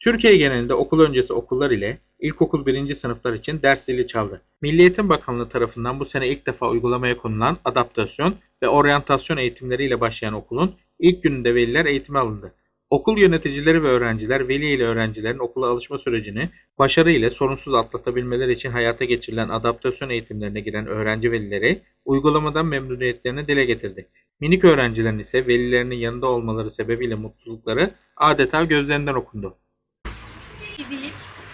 Türkiye genelinde okul öncesi okullar ile ilkokul 1. sınıflar için ders zili çaldı. Milli Eğitim Bakanlığı tarafından bu sene ilk defa uygulamaya konulan adaptasyon ve oryantasyon eğitimleriyle başlayan okulun ilk gününde veliler eğitime alındı. Okul yöneticileri ve öğrenciler veli ile öğrencilerin okula alışma sürecini başarı ile sorunsuz atlatabilmeleri için hayata geçirilen adaptasyon eğitimlerine giren öğrenci velileri uygulamadan memnuniyetlerini dile getirdi. Minik öğrencilerin ise velilerinin yanında olmaları sebebiyle mutlulukları adeta gözlerinden okundu. Değil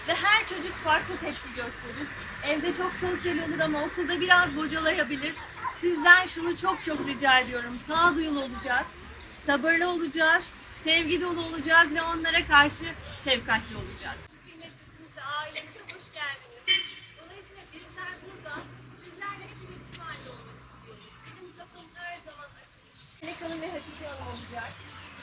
ve her çocuk farklı tepki gösterir. Evde çok sosyal olur ama okulda biraz bocalayabilir. Sizden şunu çok çok rica ediyorum. Sağduyulu olacağız, sabırlı olacağız, sevgi dolu olacağız ve onlara karşı şefkatli olacağız. Ve ailemize hoş geldiniz. Dolayısıyla bizler burada sizlerle hep iletişim halinde olmak her zaman açık. Melek Hanım ve Hatice Hanım olacak.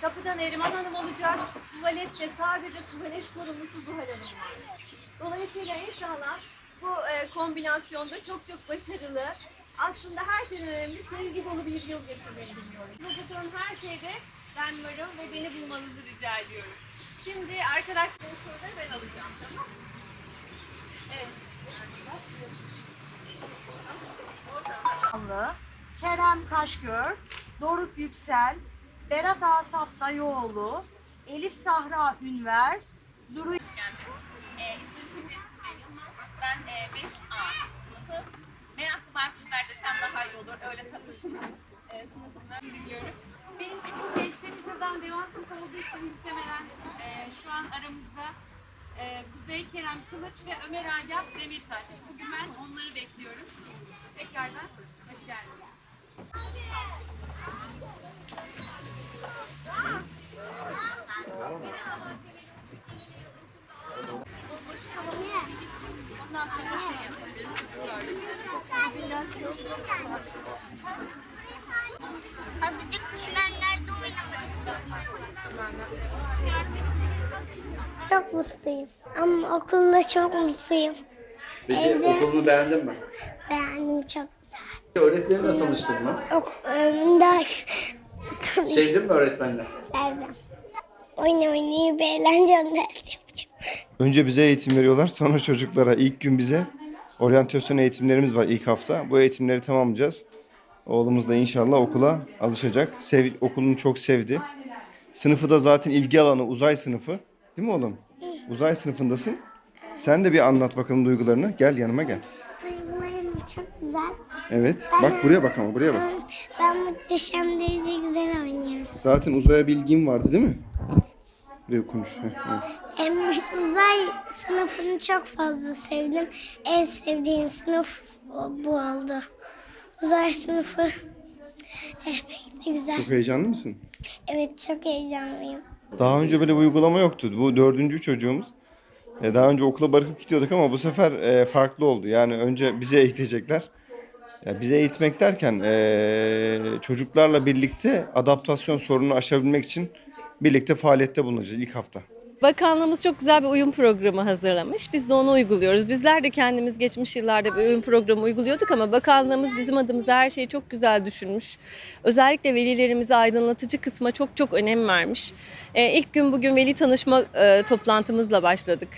Kapıda Neriman Hanım olacak. Tuvalette sadece tuvalet sorumlusu Zuhal Hanım var. Dolayısıyla inşallah bu e, kombinasyonda çok çok başarılı. Aslında her şeyden önemli sevgi dolu bir yıl geçirmeyi diliyorum. Bakalım her şeyde ben varım ve beni bulmanızı rica ediyorum. Şimdi arkadaşların soruları ben alacağım tamam mı? Evet. Kerem Kaşgör, Doruk Yüksel, Berat Asaf Dayıoğlu, Elif Sahra Ünver, Duru E, ismim şimdi Esme Yılmaz. Ben e, 5A sınıfı. Meraklı baykuşlar desem daha iyi olur. Öyle tanırsınız. E, sınıfımdan biliyorum. Benim sınıfım gençler liseden devam sınıfı olduğu için muhtemelen e, şu an aramızda e, Kuzey Kerem Kılıç ve Ömer Agah Demirtaş. Bugün ben onları bekliyorum. Tekrardan hoş geldiniz. Ondan sonra şey yapabiliriz. Azıcık çimenlerde oynamak Çok mutluyum. Ama okulda çok mutluyum. Peki Evde. okulunu beğendin mi? Beğendim çok güzel. Öğretmenine tanıştın mı? Ok önümde Sevdin mi öğretmenler? sevdim. Oyun oynayıp eğlenceli ders yapacağım. Önce bize eğitim veriyorlar sonra çocuklara. İlk gün bize oryantasyon eğitimlerimiz var ilk hafta. Bu eğitimleri tamamlayacağız. Oğlumuz da inşallah okula alışacak. Sev, okulunu çok sevdi. Sınıfı da zaten ilgi alanı uzay sınıfı. Değil mi oğlum? Uzay sınıfındasın. Sen de bir anlat bakalım duygularını. Gel yanıma gel. Duygularım çok güzel. Evet. Bak buraya bak ama buraya bak. Ben muhteşem derece güzel oynuyoruz. Zaten uzaya bilgin vardı değil mi? Buraya konuş. Evet. Hem uzay sınıfını çok fazla sevdim. En sevdiğim sınıf bu oldu. Uzay sınıfı eh, pek de güzel. Çok heyecanlı mısın? Evet çok heyecanlıyım. Daha önce böyle bir uygulama yoktu. Bu dördüncü çocuğumuz. E, Daha önce okula bırakıp gidiyorduk ama bu sefer e, farklı oldu. Yani önce bize eğitecekler. Ya bize eğitmek derken e, çocuklarla birlikte adaptasyon sorununu aşabilmek için birlikte faaliyette bulunacağız ilk hafta. Bakanlığımız çok güzel bir uyum programı hazırlamış. Biz de onu uyguluyoruz. Bizler de kendimiz geçmiş yıllarda bir uyum programı uyguluyorduk ama bakanlığımız bizim adımıza her şeyi çok güzel düşünmüş. Özellikle velilerimize aydınlatıcı kısma çok çok önem vermiş. Ee, ilk gün bugün veli tanışma e, toplantımızla başladık.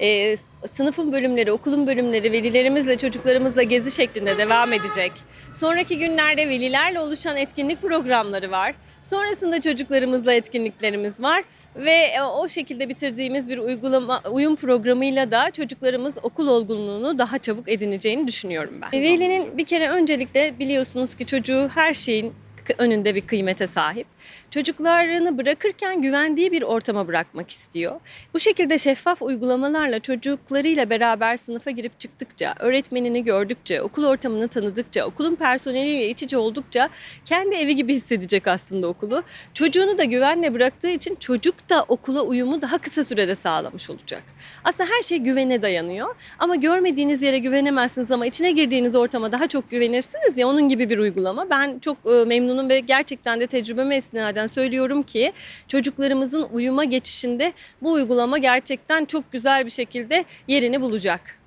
Ee, sınıfın bölümleri, okulun bölümleri velilerimizle, çocuklarımızla gezi şeklinde devam edecek. Sonraki günlerde velilerle oluşan etkinlik programları var. Sonrasında çocuklarımızla etkinliklerimiz var ve e, o şekilde bitirdiğimiz bir uygulama uyum programıyla da çocuklarımız okul olgunluğunu daha çabuk edineceğini düşünüyorum ben. Velinin bir kere öncelikle biliyorsunuz ki çocuğu her şeyin önünde bir kıymete sahip. Çocuklarını bırakırken güvendiği bir ortama bırakmak istiyor. Bu şekilde şeffaf uygulamalarla çocuklarıyla beraber sınıfa girip çıktıkça, öğretmenini gördükçe, okul ortamını tanıdıkça, okulun personeliyle iç içe oldukça kendi evi gibi hissedecek aslında okulu. Çocuğunu da güvenle bıraktığı için çocuk da okula uyumu daha kısa sürede sağlamış olacak. Aslında her şey güvene dayanıyor ama görmediğiniz yere güvenemezsiniz ama içine girdiğiniz ortama daha çok güvenirsiniz ya onun gibi bir uygulama. Ben çok e, memnunum ve gerçekten de tecrübeme istinaden söylüyorum ki çocuklarımızın uyuma geçişinde bu uygulama gerçekten çok güzel bir şekilde yerini bulacak.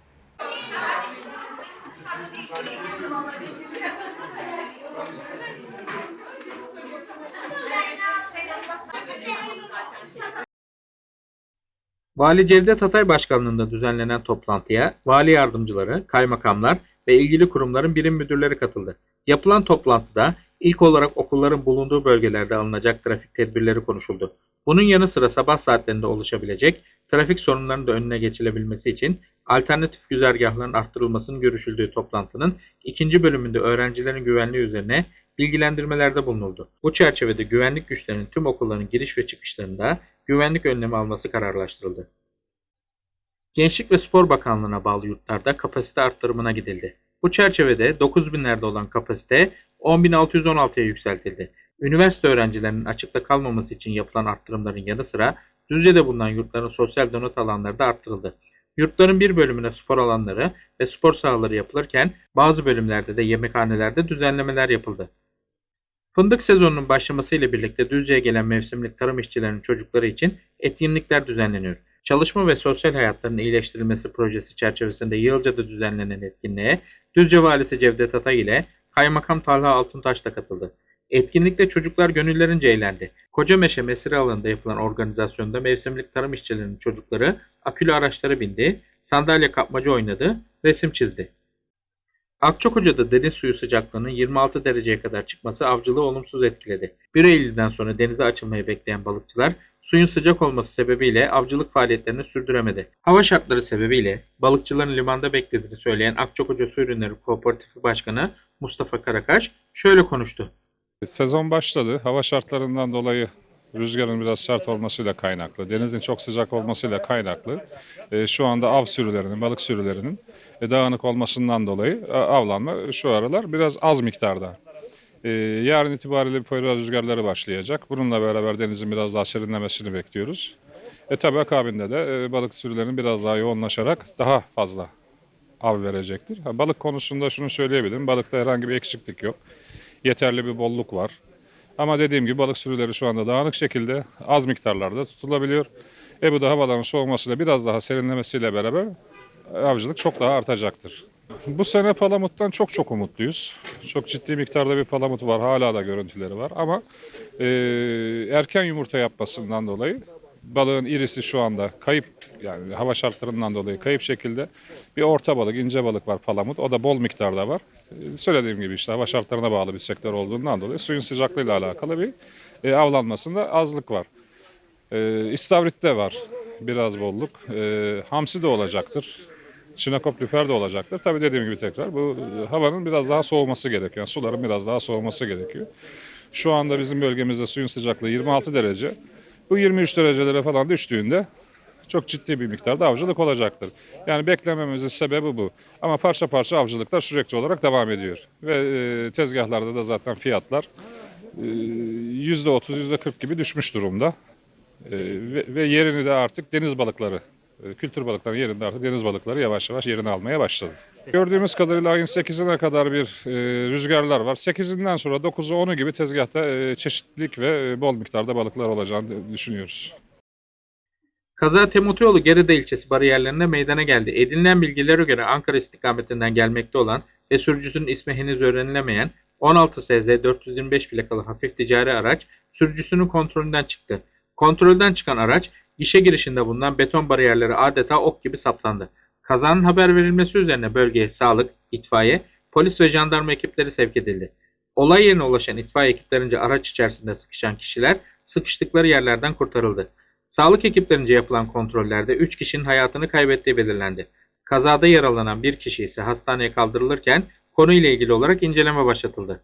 Vali Cevdet Atay Başkanlığında düzenlenen toplantıya vali yardımcıları, kaymakamlar ve ilgili kurumların birim müdürleri katıldı. Yapılan toplantıda ilk olarak okulların bulunduğu bölgelerde alınacak trafik tedbirleri konuşuldu. Bunun yanı sıra sabah saatlerinde oluşabilecek trafik sorunlarının da önüne geçilebilmesi için alternatif güzergahların arttırılmasının görüşüldüğü toplantının ikinci bölümünde öğrencilerin güvenliği üzerine bilgilendirmelerde bulunuldu. Bu çerçevede güvenlik güçlerinin tüm okulların giriş ve çıkışlarında güvenlik önlemi alması kararlaştırıldı. Gençlik ve Spor Bakanlığı'na bağlı yurtlarda kapasite arttırımına gidildi. Bu çerçevede 9000'lerde olan kapasite 10.616'ya yükseltildi. Üniversite öğrencilerinin açıkta kalmaması için yapılan arttırımların yanı sıra Düzce'de bulunan yurtların sosyal donat alanları da arttırıldı. Yurtların bir bölümüne spor alanları ve spor sahaları yapılırken bazı bölümlerde de yemekhanelerde düzenlemeler yapıldı. Fındık sezonunun başlamasıyla birlikte Düzce'ye gelen mevsimlik tarım işçilerinin çocukları için etkinlikler düzenleniyor. Çalışma ve sosyal hayatlarının iyileştirilmesi projesi çerçevesinde Yılca'da düzenlenen etkinliğe Düzce Valisi Cevdet Atay ile Kaymakam Talha Altuntaş da katıldı. Etkinlikte çocuklar gönüllerince eğlendi. Kocameşe Mesire alanında yapılan organizasyonda mevsimlik tarım işçilerinin çocukları akülü araçlara bindi, sandalye kapmaca oynadı, resim çizdi. Akçakoca'da deniz suyu sıcaklığının 26 dereceye kadar çıkması avcılığı olumsuz etkiledi. 1 Eylül'den sonra denize açılmayı bekleyen balıkçılar suyun sıcak olması sebebiyle avcılık faaliyetlerini sürdüremedi. Hava şartları sebebiyle balıkçıların limanda beklediğini söyleyen Akçakoca Su Ürünleri Kooperatifi Başkanı Mustafa Karakaş şöyle konuştu. Sezon başladı. Hava şartlarından dolayı rüzgarın biraz sert olmasıyla kaynaklı, denizin çok sıcak olmasıyla kaynaklı e, şu anda av sürülerinin, balık sürülerinin e, dağınık olmasından dolayı e, avlanma şu aralar biraz az miktarda. E, yarın itibariyle poyraz rüzgarları başlayacak. Bununla beraber denizin biraz daha serinlemesini bekliyoruz. E tabi akabinde de e, balık sürülerinin biraz daha yoğunlaşarak daha fazla av verecektir. Ha, balık konusunda şunu söyleyebilirim. Balıkta herhangi bir eksiklik yok. Yeterli bir bolluk var. Ama dediğim gibi balık sürüleri şu anda dağınık şekilde az miktarlarda tutulabiliyor. E bu da havaların soğumasıyla biraz daha serinlemesiyle beraber avcılık çok daha artacaktır. Bu sene palamuttan çok çok umutluyuz. Çok ciddi miktarda bir palamut var. Hala da görüntüleri var. Ama e, erken yumurta yapmasından dolayı balığın irisi şu anda kayıp yani hava şartlarından dolayı kayıp şekilde bir orta balık, ince balık var palamut. O da bol miktarda var. Ee, Söylediğim gibi işte hava şartlarına bağlı bir sektör olduğundan dolayı suyun sıcaklığıyla alakalı bir e, avlanmasında azlık var. E, İstavrit'te var biraz bolluk. E, hamsi de olacaktır. Çinekop lüfer de olacaktır. Tabii dediğim gibi tekrar bu e, havanın biraz daha soğuması gerekiyor. Yani suların biraz daha soğuması gerekiyor. Şu anda bizim bölgemizde suyun sıcaklığı 26 derece. Bu 23 derecelere falan düştüğünde çok ciddi bir miktarda avcılık olacaktır. Yani beklememizin sebebi bu. Ama parça parça avcılıklar sürekli olarak devam ediyor. Ve e, tezgahlarda da zaten fiyatlar e, %30, %40 gibi düşmüş durumda. E, ve, yerini de artık deniz balıkları, e, kültür balıkları yerinde artık deniz balıkları yavaş yavaş yerini almaya başladı. Gördüğümüz kadarıyla ayın 8'ine kadar bir e, rüzgarlar var. 8'inden sonra 9'u 10'u gibi tezgahta e, çeşitlilik ve e, bol miktarda balıklar olacağını düşünüyoruz. Kaza Temutoyolu Gerede ilçesi bariyerlerinde meydana geldi. Edinilen bilgilere göre Ankara istikametinden gelmekte olan ve sürücüsünün ismi henüz öğrenilemeyen 16 SZ 425 plakalı hafif ticari araç sürücüsünün kontrolünden çıktı. Kontrolden çıkan araç gişe girişinde bulunan beton bariyerleri adeta ok gibi saplandı. Kazanın haber verilmesi üzerine bölgeye sağlık, itfaiye, polis ve jandarma ekipleri sevk edildi. Olay yerine ulaşan itfaiye ekiplerince araç içerisinde sıkışan kişiler sıkıştıkları yerlerden kurtarıldı. Sağlık ekiplerince yapılan kontrollerde 3 kişinin hayatını kaybettiği belirlendi. Kazada yaralanan bir kişi ise hastaneye kaldırılırken konuyla ilgili olarak inceleme başlatıldı.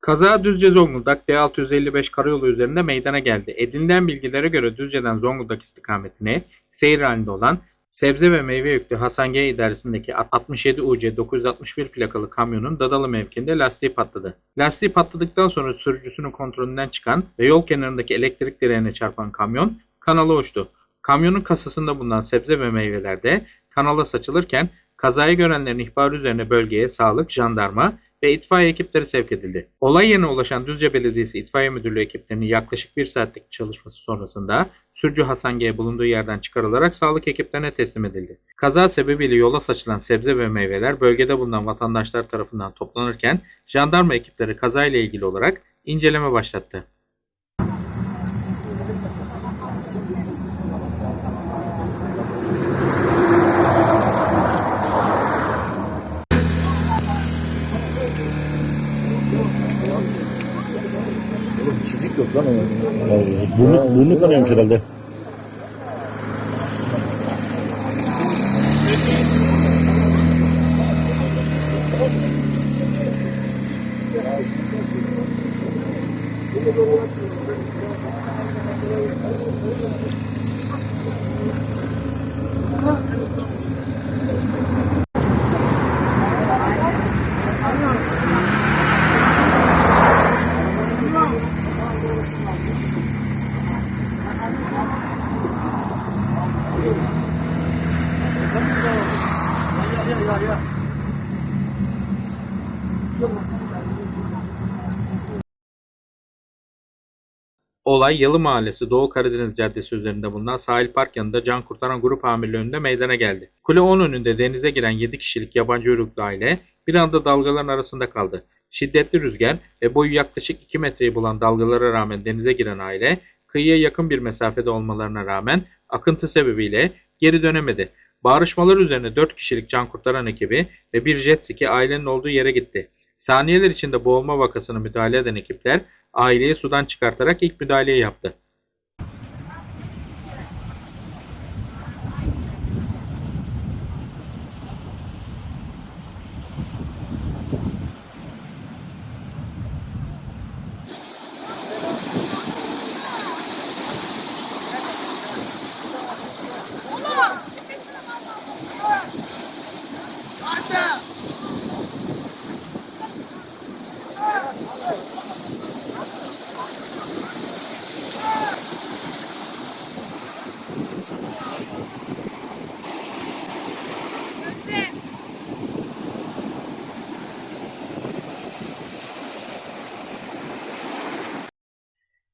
Kaza Düzce Zonguldak D655 karayolu üzerinde meydana geldi. Edinilen bilgilere göre Düzce'den Zonguldak istikametine seyir halinde olan sebze ve meyve yüklü Hasan G idaresindeki 67 UC 961 plakalı kamyonun Dadalı mevkinde lastiği patladı. Lastiği patladıktan sonra sürücüsünün kontrolünden çıkan ve yol kenarındaki elektrik direğine çarpan kamyon kanala uçtu. Kamyonun kasasında bulunan sebze ve meyveler de kanala saçılırken kazayı görenlerin ihbarı üzerine bölgeye sağlık, jandarma ve itfaiye ekipleri sevk edildi. Olay yerine ulaşan Düzce Belediyesi İtfaiye Müdürlüğü ekiplerinin yaklaşık bir saatlik çalışması sonrasında sürücü Hasan G bulunduğu yerden çıkarılarak sağlık ekiplerine teslim edildi. Kaza sebebiyle yola saçılan sebze ve meyveler bölgede bulunan vatandaşlar tarafından toplanırken jandarma ekipleri kazayla ilgili olarak inceleme başlattı. Lunika neymiş herhalde. Thank you. Olay Yalı Mahallesi Doğu Karadeniz Caddesi üzerinde bulunan sahil park yanında can kurtaran grup amirliği önünde meydana geldi. Kule 10 önünde denize giren 7 kişilik yabancı uyruklu aile bir anda dalgaların arasında kaldı. Şiddetli rüzgar ve boyu yaklaşık 2 metreyi bulan dalgalara rağmen denize giren aile kıyıya yakın bir mesafede olmalarına rağmen akıntı sebebiyle geri dönemedi. Bağırışmalar üzerine 4 kişilik can kurtaran ekibi ve bir jet ski ailenin olduğu yere gitti. Saniyeler içinde boğulma vakasına müdahale eden ekipler aileyi sudan çıkartarak ilk müdahaleyi yaptı.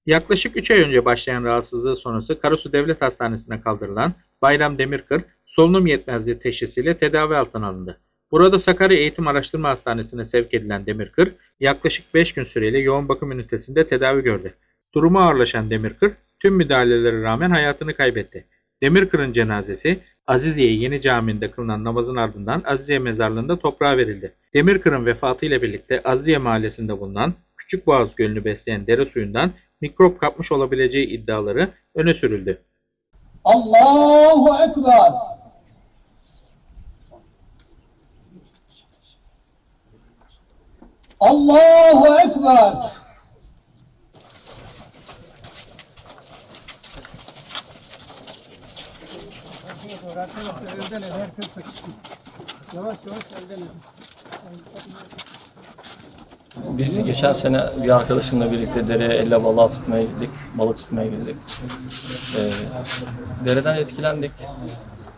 Yaklaşık 3 ay önce başlayan rahatsızlığı sonrası Karasu Devlet Hastanesi'ne kaldırılan Bayram Demirkır solunum yetmezliği teşhisiyle tedavi altına alındı. Burada Sakarya Eğitim Araştırma Hastanesi'ne sevk edilen Demirkır yaklaşık 5 gün süreyle yoğun bakım ünitesinde tedavi gördü. Durumu ağırlaşan Demirkır tüm müdahalelere rağmen hayatını kaybetti. Demirkır'ın cenazesi Aziziye Yeni Camii'nde kılınan namazın ardından Aziziye mezarlığında toprağa verildi. Demirkır'ın vefatıyla birlikte Aziziye mahallesinde bulunan Küçük Boğaz Gölü'nü besleyen dere suyundan mikrop kapmış olabileceği iddiaları öne sürüldü. Allahu Ekber. Allahu Ekber. Biz geçen sene bir arkadaşımla birlikte dereye elle balığa tutmaya gittik. Balık tutmaya gittik. Ee, dereden etkilendik.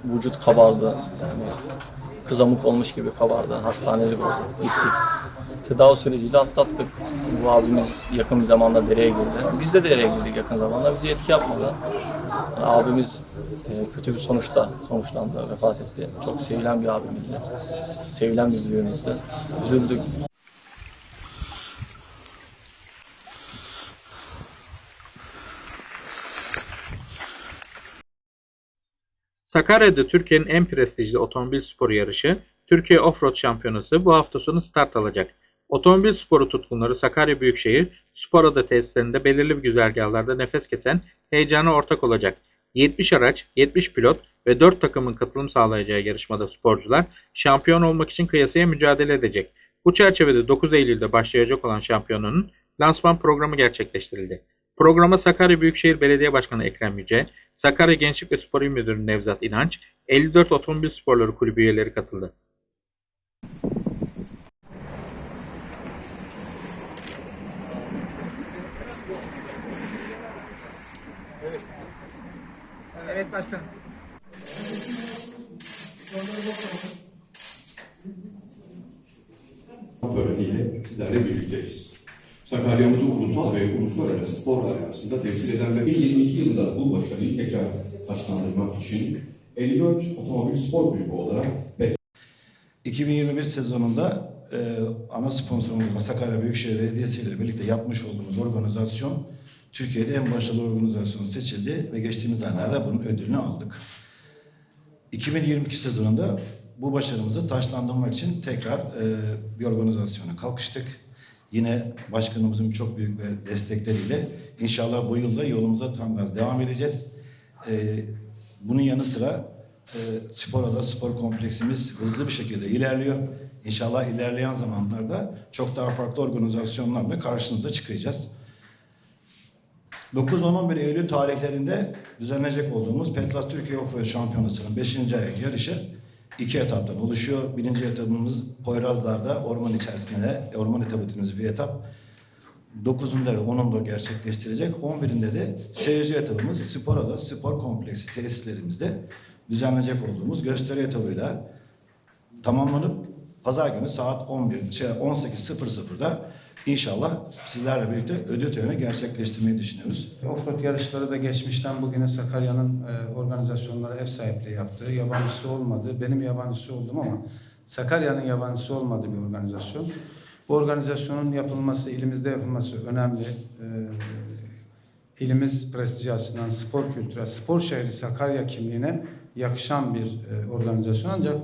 Vücut kabardı. Yani kızamık olmuş gibi kabardı. Hastanelik oldu. Gittik. Tedavi süreciyle atlattık. Bu abimiz yakın bir zamanda dereye girdi. Biz de dereye girdik yakın zamanda. Bize etki yapmadı. Yani abimiz e, kötü bir sonuçta sonuçlandı, vefat etti. Çok sevilen bir abimizdi. Sevilen bir büyüğümüzdü. Üzüldük. Sakarya'da Türkiye'nin en prestijli otomobil sporu yarışı Türkiye Offroad Şampiyonası bu hafta sonu start alacak. Otomobil sporu tutkunları Sakarya Büyükşehir Spor Ada tesislerinde belirli bir güzergahlarda nefes kesen heyecana ortak olacak. 70 araç, 70 pilot ve 4 takımın katılım sağlayacağı yarışmada sporcular şampiyon olmak için kıyasıya mücadele edecek. Bu çerçevede 9 Eylül'de başlayacak olan şampiyonanın lansman programı gerçekleştirildi. Programa Sakarya Büyükşehir Belediye Başkanı Ekrem Yüce, Sakarya Gençlik ve Spor İl Müdürü Nevzat İnanç, 54 Otomobil Sporları Kulübü üyeleri katıldı. töreniyle sizlerle birlikteyiz. Sakarya'mızı ulusal ve uluslararası spor arasında temsil eden ve 2022 yılında bu başarıyı tekrar taşlandırmak için 54 Otomobil Spor Kulübü olarak 2021 sezonunda e, ana sponsorumuz olan Sakarya Büyükşehir Belediyesi ile birlikte yapmış olduğumuz organizasyon Türkiye'de en başarılı organizasyon seçildi ve geçtiğimiz aylarda bunun ödülünü aldık. 2022 sezonunda bu başarımızı taşlandırmak için tekrar e, bir organizasyona kalkıştık. Yine başkanımızın çok büyük ve destekleriyle inşallah bu yılda yolumuza tam gaz devam edeceğiz. E, bunun yanı sıra e, Sporada spor kompleksimiz hızlı bir şekilde ilerliyor. İnşallah ilerleyen zamanlarda çok daha farklı organizasyonlarla karşınıza çıkacağız. 9-10-11 Eylül tarihlerinde düzenlenecek olduğumuz Petlas Türkiye Offroad Şampiyonası'nın 5. ayak yarışı iki etaptan oluşuyor. Birinci etapımız Poyrazlar'da orman içerisinde orman etabı dediğimiz bir etap. 9'unda ve 10'unda gerçekleştirecek. 11'inde de seyirci etabımız Sporada Spor Kompleksi tesislerimizde düzenlenecek olduğumuz gösteri etabıyla tamamlanıp pazar günü saat 11 şey 18.00'da inşallah sizlerle birlikte ödül töreni gerçekleştirmeyi düşünüyoruz. Offroad yarışları da geçmişten bugüne Sakarya'nın e, organizasyonlara ev sahipliği yaptığı, yabancısı olmadığı, benim yabancısı oldum ama Sakarya'nın yabancısı olmadığı bir organizasyon. Bu organizasyonun yapılması, ilimizde yapılması önemli. E, ilimiz prestiji açısından spor kültürü, spor şehri Sakarya kimliğine yakışan bir e, organizasyon. Ancak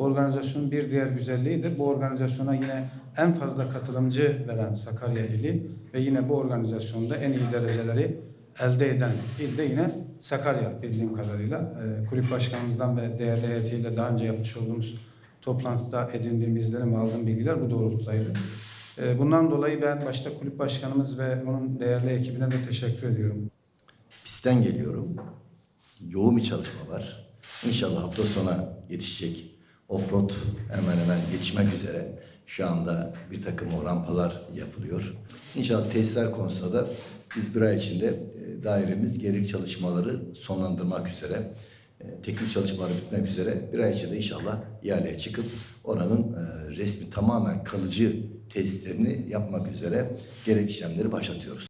organizasyonun bir diğer güzelliği de bu organizasyona yine en fazla katılımcı veren Sakarya ili ve yine bu organizasyonda en iyi dereceleri elde eden il de yine Sakarya bildiğim kadarıyla. E, kulüp başkanımızdan ve değerli heyetiyle daha önce yapmış olduğumuz toplantıda edindiğim izlenim aldığım bilgiler bu doğrultudaydı. E, bundan dolayı ben başta kulüp başkanımız ve onun değerli ekibine de teşekkür ediyorum. Pistten geliyorum. Yoğun bir çalışma var. İnşallah hafta sonu yetişecek. Offroad hemen hemen yetişmek üzere. Şu anda bir takım o rampalar yapılıyor. İnşallah tesisler konusunda da biz bir ay içinde e, dairemiz gerekli çalışmaları sonlandırmak üzere. e, Teknik çalışmaları bitmek üzere bir ay içinde inşallah ihaleye çıkıp oranın e, resmi tamamen kalıcı tesislerini yapmak üzere gerekli işlemleri başlatıyoruz.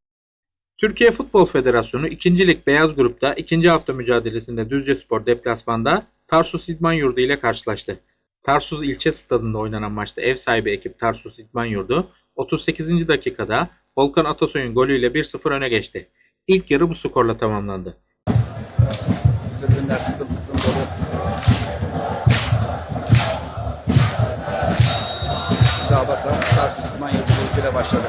Türkiye Futbol Federasyonu 2. Lig Beyaz Grup'ta 2. hafta mücadelesinde Düzce Spor deplasmanda Tarsus İdman Yurdu ile karşılaştı. Tarsus ilçe stadında oynanan maçta ev sahibi ekip Tarsus İdman Yurdu 38. dakikada Volkan Atasoy'un golüyle 1-0 öne geçti. İlk yarı bu skorla tamamlandı. Müsabaka Tarsus İdman Yurdu ile başladı.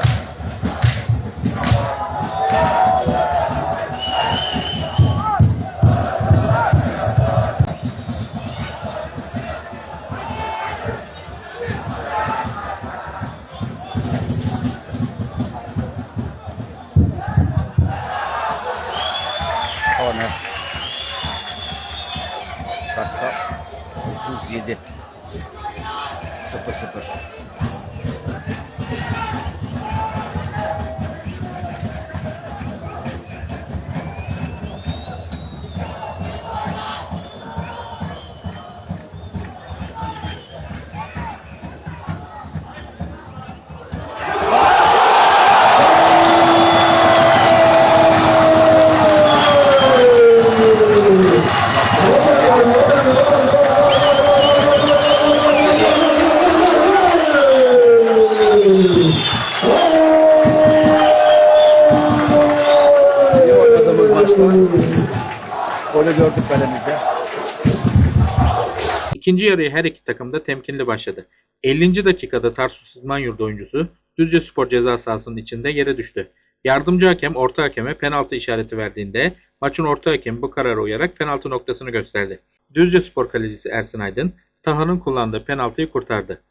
İkinci yarıya her iki takım da temkinli başladı. 50. dakikada Tarsus İdman Yurdu oyuncusu Düzce Spor ceza sahasının içinde yere düştü. Yardımcı hakem orta hakeme penaltı işareti verdiğinde maçın orta hakemi bu karara uyarak penaltı noktasını gösterdi. Düzce Spor kalecisi Ersin Aydın Taha'nın kullandığı penaltıyı kurtardı.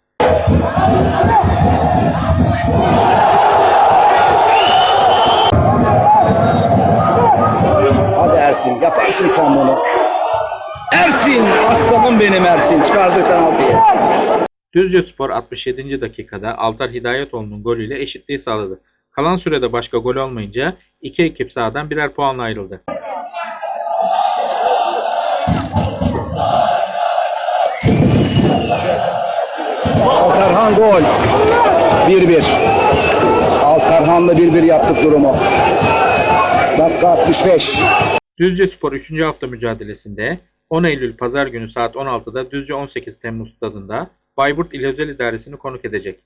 Hadi Ersin yaparsın sen bunu. Ersin aslanım benim Ersin çıkardı penaltıyı. Düzce Spor 67. dakikada Altar Hidayetoğlu'nun golüyle eşitliği sağladı. Kalan sürede başka gol olmayınca iki ekip sahadan birer puanla ayrıldı. Altarhan gol. 1-1. Altarhan'la 1-1 yaptık durumu. Dakika 65. Düzce Spor 3. hafta mücadelesinde 10 Eylül Pazar günü saat 16'da Düzce 18 Temmuz stadında Bayburt İl Özel İdaresi'ni konuk edecek.